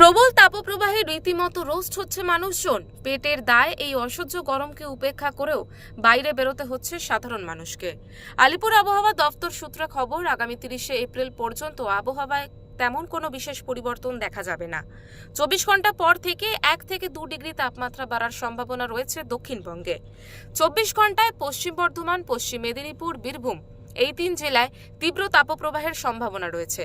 প্রবল তাপপ্রবাহে রীতিমতো রোস্ট হচ্ছে মানুষজন। পেটের দায় এই অসহ্য গরমকে উপেক্ষা করেও বাইরে বেরোতে হচ্ছে সাধারণ মানুষকে। আলিপুর আবহাওয়া দপ্তর সূত্রে খবর, আগামী তিরিশে এপ্রিল পর্যন্ত আবহাওয়ায় তেমন কোনো বিশেষ পরিবর্তন দেখা যাবে না। চব্বিশ ঘণ্টা পর থেকে এক থেকে দু ডিগ্রি তাপমাত্রা বাড়ার সম্ভাবনা রয়েছে দক্ষিণবঙ্গে। চব্বিশ ঘন্টায় পশ্চিম বর্ধমান, পশ্চিম মেদিনীপুর, বীরভূম এই তিন জেলায় তীব্র তাপপ্রবাহের সম্ভাবনা রয়েছে।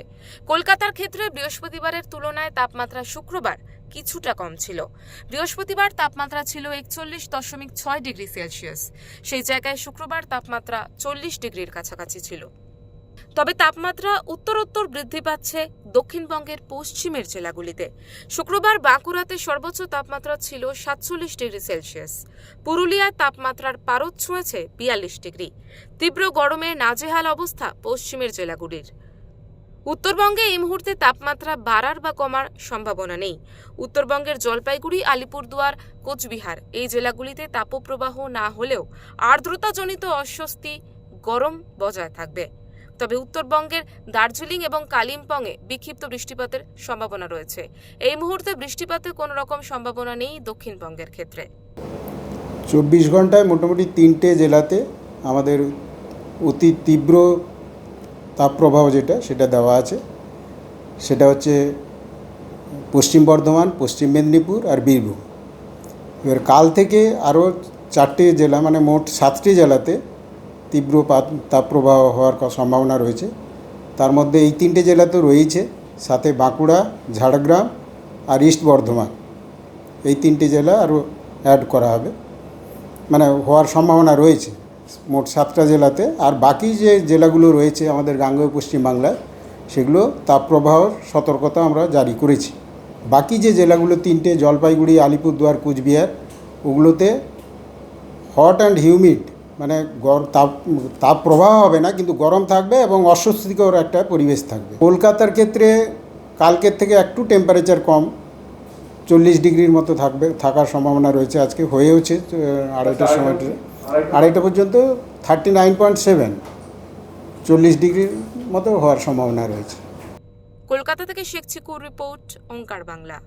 কলকাতার ক্ষেত্রে বৃহস্পতিবারের তুলনায় তাপমাত্রা শুক্রবার কিছুটা কম ছিল। বৃহস্পতিবার তাপমাত্রা ছিল একচল্লিশ দশমিক ছয় ডিগ্রি সেলসিয়াস। সেই জায়গায় শুক্রবার তাপমাত্রা চল্লিশ ডিগ্রির কাছাকাছি ছিল। তবে তাপমাত্রা উত্তরোত্তর বৃদ্ধি পাচ্ছে দক্ষিণবঙ্গের পশ্চিমের জেলাগুলিতে। শুক্রবার বাঁকুড়াতে সর্বোচ্চ তাপমাত্রা ছিল সাতচল্লিশ ডিগ্রি সেলসিয়াস। পুরুলিয়ায় তাপমাত্রার পারদ ছুঁয়েছে বিয়াল্লিশ ডিগ্রি। তীব্র গরমে নাজেহাল অবস্থা পশ্চিমের জেলাগুলির। উত্তরবঙ্গে এই মুহূর্তে তাপমাত্রা বাড়ার বা কমার সম্ভাবনা নেই। উত্তরবঙ্গের জলপাইগুড়ি, আলিপুরদুয়ার, কোচবিহার এই জেলাগুলিতে তাপপ্রবাহ না হলেও আর্দ্রতাজনিত অস্বস্তি গরম বজায় থাকবে। তবে উত্তরবঙ্গের দার্জিলিং এবং কালিম্পংয়ে বিক্ষিপ্ত বৃষ্টিপাতের সম্ভাবনা রয়েছে। এই মুহূর্তে বৃষ্টিপাতের কোনো রকম সম্ভাবনা নেই দক্ষিণবঙ্গের ক্ষেত্রে। চব্বিশ ঘন্টায় মোটামুটি তিনটে জেলাতে আমাদের অতি তীব্র তাপপ্রবাহ যেটা, সেটা দেওয়া আছে। সেটা হচ্ছে পশ্চিম বর্ধমান, পশ্চিম মেদিনীপুর আর বীরভূম। এবার কাল থেকে আরও চারটে জেলা মানে মোট সাতটি জেলাতে তীব্র তাপপ্রবাহ হওয়ার সম্ভাবনা রয়েছে। তার মধ্যে এই তিনটে জেলা তো রয়েইছে, সাথে বাঁকুড়া, ঝাড়গ্রাম আর ইস্ট বর্ধমান। এই তিনটে জেলা আরও অ্যাড করা হবে। মানে হওয়ার সম্ভাবনা রয়েছে মোট সাতটা জেলাতে। আর বাকি যে জেলাগুলো রয়েছে আমাদের গাঙ্গেয় পশ্চিমবাংলায় সেগুলো তাপপ্রবাহর সতর্কতা আমরা জারি করেছি। বাকি যে জেলাগুলো, তিনটে জলপাইগুড়ি, আলিপুরদুয়ার, কুচবিহার, ওগুলোতে হট অ্যান্ড হিউমিড মানে গর তাপ তাপ প্রবাহ হবে না কিন্তু গরম থাকবে এবং অস্বস্তিকর একটা পরিবেশ থাকবে। কলকাতার ক্ষেত্রে কালকের থেকে একটু টেম্পারেচার কম চল্লিশ ডিগ্রির মতো থাকবে থাকার সম্ভাবনা রয়েছে আজকে হয়েওছে আড়াইটার সময়। আড়াইটা পর্যন্ত থার্টি নাইন পয়েন্ট সেভেন চল্লিশ ডিগ্রির মতো হওয়ার সম্ভাবনা রয়েছে। কলকাতা থেকে শেখ চিকুর রিপোর্ট ওঙ্কার বাংলা।